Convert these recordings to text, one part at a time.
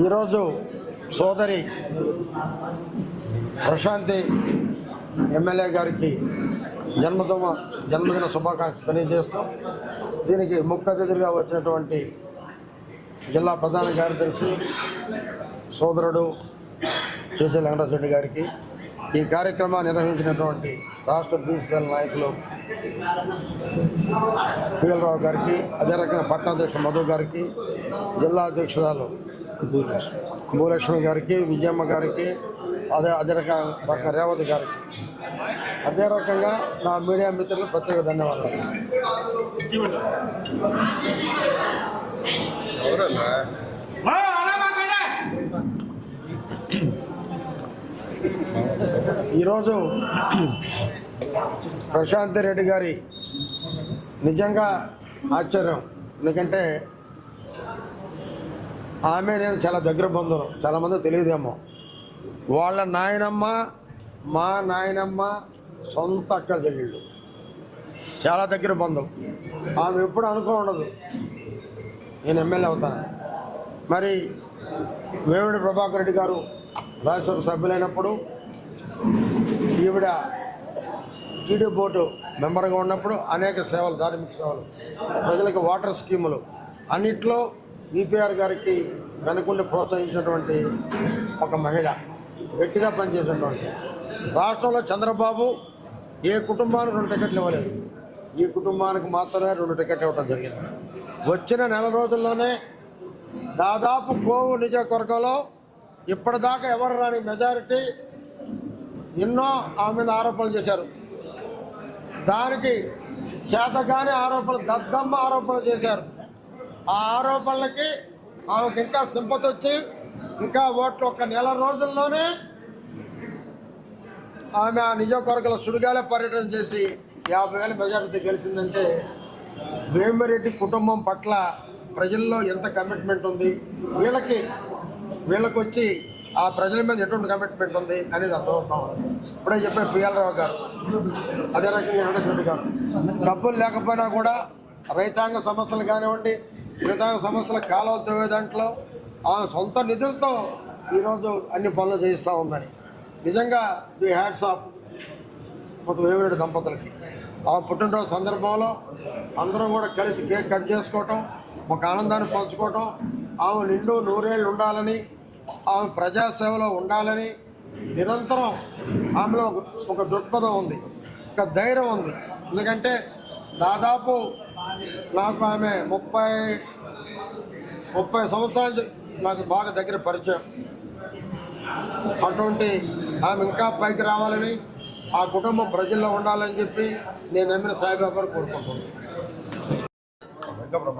ఈరోజు సోదరి ప్రశాంతి ఎమ్మెల్యే గారికి జన్మదిన జన్మదిన శుభాకాంక్షలు తెలియజేస్తాం దీనికి ముఖ్య అతిథిగా వచ్చినటువంటి జిల్లా ప్రధాన కార్యదర్శి సోదరుడు చేచే వెంకటరెడ్డి గారికి ఈ కార్యక్రమాన్ని నిర్వహించినటువంటి రాష్ట్ర బీసీఎల్ నాయకులు పిఎల్ రావు గారికి అదే రకంగా పట్టణాధ్యక్షుడు మధు గారికి జిల్లా అధ్యక్షురాలు భూలక్ష్మి గారికి విజయమ్మ గారికి అదే అదే రకంగా రేవతి గారికి. అదే రకంగా నా మీడియా మిత్రులకు ప్రత్యేక ధన్యవాదాలు. ఈరోజు ప్రశాంత్ రెడ్డి గారి నిజంగా ఆశ్చర్యం. ఎందుకంటే ఆమె నేను చాలా దగ్గర బంధువులు. చాలామంది తెలియదేమో. వాళ్ళ నాయనమ్మ మా నాయనమ్మ సొంత అక్క చెల్లెళ్ళు. చాలా దగ్గర బంధం ఆమె ఎప్పుడు అనుకో ఉండదు. నేను ఎమ్మెల్యే అవుతాను. మరి వేమిడి ప్రభాకర్ రెడ్డి గారు రాజ్యసభ సభ్యులైనప్పుడు ఈవిడ టీడీ బోర్డు మెంబర్గా ఉన్నప్పుడు అనేక సేవలు ధార్మిక సేవలు ప్రజలకు వాటర్ స్కీములు అన్నిట్లో బీపీఆర్ గారికి వెనుకుండి ప్రోత్సహించినటువంటి ఒక మహిళ గట్టిగా పనిచేసినటువంటి. రాష్ట్రంలో చంద్రబాబు ఏ కుటుంబానికి రెండు టికెట్లు ఇవ్వలేదు. ఈ కుటుంబానికి మాత్రమే రెండు టికెట్లు ఇవ్వడం జరిగింది. వచ్చిన నెల రోజుల్లోనే దాదాపు కోవు నియోజకవర్గంలో ఇప్పటిదాకా ఎవరు రాని మెజారిటీ ఎన్నో ఆమె మీద ఆరోపణలు చేశారు. దానికి చేతగానే ఆరోపణలు దద్దమ్మ ఆరోపణలు చేశారు. ఆ ఆరోపణలకి ఆమెకు ఇంకా సింపతి వచ్చి ఇంకా ఓట్లు ఒక నెల రోజుల్లోనే ఆమె ఆ నియోజకవర్గంలో సుడిగాలే పర్యటన చేసి యాభై వేల మెజారిటీ గెలిచిందంటే భీమరెడ్డి కుటుంబం పట్ల ప్రజల్లో ఎంత కమిట్మెంట్ ఉంది? వీళ్ళకి వీళ్ళకి వచ్చి ఆ ప్రజల మీద ఎటువంటి కమిట్మెంట్ ఉంది అనేది అర్థమవుతాం. ఇప్పుడే చెప్పారు పిఎల్ రావు గారు. అదే రకంగా వెంకటేశ్వర గారు. డబ్బులు లేకపోయినా కూడా రైతాంగ సమస్యలు కానివ్వండి మిగతా సమస్యల కాలువలు తవ్వే దాంట్లో. ఆ సొంత నిధులతో ఈరోజు అన్ని పనులు చేయిస్తూ ఉందని. నిజంగా ది హ్యాట్స్ ఆఫ్ ఒక వేమిరెడ్డి దంపతులకి. ఆ పుట్టినరోజు సందర్భంలో అందరం కూడా కలిసి కేక్ కట్ చేసుకోవటం ఒక ఆనందాన్ని పంచుకోవటం ఆమె నిండు నూరేళ్ళు ఉండాలని ఆమె ప్రజాసేవలో ఉండాలని నిరంతరం ఆమెలో ఒక- ఒక దృక్పథం ఉంది ఒక ధైర్యం ఉంది. ఎందుకంటే దాదాపు నాకు ఆమె ముప్పై ముప్పై సంవత్సరాలు నాకు బాగా దగ్గర పరిచయం. అటువంటి ఆమె ఇంకా పైకి రావాలని ఆ కుటుంబం ప్రజల్లో ఉండాలని చెప్పి నేను నమ్మిన సాయిబాబారు కోరుకుంటున్నాను.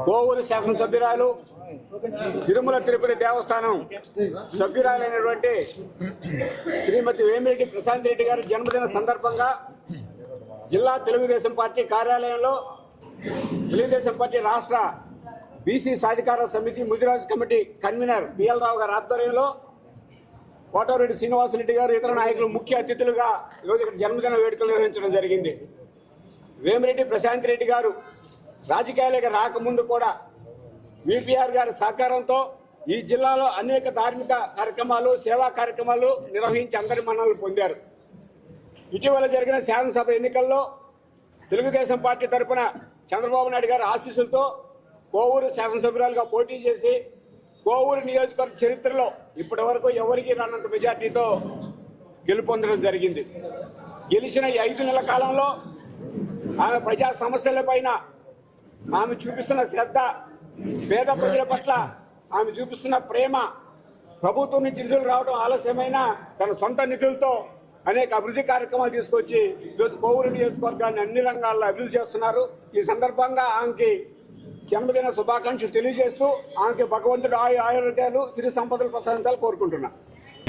కోవూరు శాసనసభ్యురాలు తిరుమల తిరుపతి దేవస్థానం సభ్యురాలైనటువంటి శ్రీమతి వేమిరెడ్డి ప్రశాంత్ రెడ్డి గారి జన్మదిన సందర్భంగా జిల్లా తెలుగుదేశం పార్టీ కార్యాలయంలో తెలుగుదేశం పార్టీ రాష్ట్ర బీసీ సాధికార సమితి Mudiraj committee convener BL Rao గారి ఆధ్వర్యంలో కోటారెడ్డి శ్రీనివాసరెడ్డి గారు ఇతర నాయకులు ముఖ్య అతిథులుగా ఈరోజు ఇక్కడ జన్మదిన వేడుకలు నిర్వహించడం జరిగింది. వేమిరెడ్డి ప్రశాంత్ రెడ్డి గారు రాజకీయాలకు రాకముందు కూడా విపిఆర్ గారి సహకారంతో ఈ జిల్లాలో అనేక ధార్మిక కార్యక్రమాలు సేవా కార్యక్రమాలు నిర్వహించి అందరి మన్నలు పొందారు. ఇటీవల జరిగిన శాసనసభ ఎన్నికల్లో తెలుగుదేశం పార్టీ తరపున చంద్రబాబు నాయుడు గారి ఆశీస్సులతో కోవూరు శాసనసభ్యురాలుగా పోటీ చేసి కోవూరు నియోజకవర్గ చరిత్రలో ఇప్పటి వరకు ఎవరికి రానంత మెజార్టీతో గెలుపొందడం జరిగింది. గెలిచిన ఈ ఐదు నెలల కాలంలో ఆమె ప్రజా సమస్యల పైన ఆమె చూపిస్తున్న శ్రద్ధ పేద ప్రజల పట్ల ఆమె చూపిస్తున్న ప్రేమ ప్రభుత్వం నుంచి నిధులు రావడం ఆలస్యమైన తన సొంత నిధులతో అనేక అభివృద్ధి కార్యక్రమాలు తీసుకొచ్చి ఈరోజు కోవూరు నియోజకవర్గాన్ని అన్ని రంగాల్లో అభివృద్ధి చేస్తున్నారు. ఈ సందర్భంగా ఆమెకి జన్మదిన శుభాకాంక్షలు తెలియజేస్తూ ఆమెకి భగవంతుడు ఆయు ఆరోగ్యాలు సిరి సంపదలు ప్రసాదించాలి కోరుకుంటున్నా.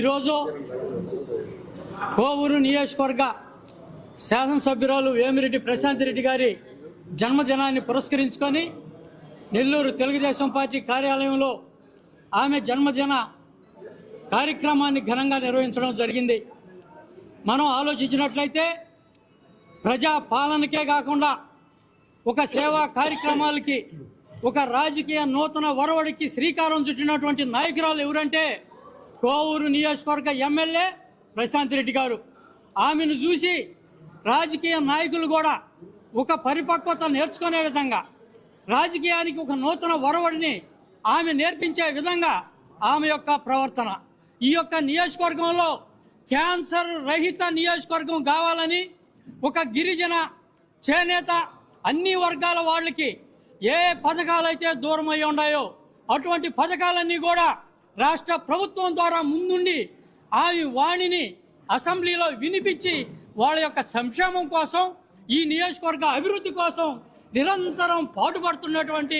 ఈరోజు కోవూరు నియోజకవర్గ శాసనసభ్యురాలు వేమిరెడ్డి ప్రశాంత్ రెడ్డి గారి జన్మదినాన్ని పురస్కరించుకొని నెల్లూరు తెలుగుదేశం పార్టీ కార్యాలయంలో ఆమె జన్మదిన కార్యక్రమాన్ని ఘనంగా నిర్వహించడం జరిగింది. మనం ఆలోచించినట్లయితే ప్రజా పాలనకే కాకుండా ఒక సేవా కార్యక్రమాలకి ఒక రాజకీయ నూతన వరవడికి శ్రీకారం చుట్టినటువంటి నాయకురాలు ఎవరంటే కోవూరు నియోజకవర్గ ఎమ్మెల్యే ప్రశాంత్ రెడ్డి గారు. ఆమెను చూసి రాజకీయ నాయకులు కూడా ఒక పరిపక్వత నేర్చుకునే విధంగా రాజకీయానికి ఒక నూతన వరవడిని ఆమె నేర్పించే విధంగా ఆమె యొక్క ప్రవర్తన. ఈ యొక్క నియోజకవర్గంలో క్యాన్సర్ రహిత నియోజకవర్గం కావాలని ఒక గిరిజన చేనేత అన్ని వర్గాల వాళ్ళకి ఏ పథకాలైతే దూరం అయి ఉన్నాయో అటువంటి పథకాలన్నీ కూడా రాష్ట్ర ప్రభుత్వం ద్వారా ముందుండి ఆమె వాణిని అసెంబ్లీలో వినిపించి వాళ్ళ యొక్క సంక్షేమం కోసం ఈ నియోజకవర్గ అభివృద్ధి కోసం నిరంతరం పాటుపడుతున్నటువంటి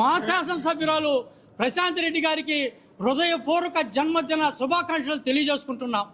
మా శాసనసభ్యురాలు ప్రశాంత్ రెడ్డి గారికి హృదయపూర్వక జన్మదిన శుభాకాంక్షలు తెలియజేసుకుంటున్నాం.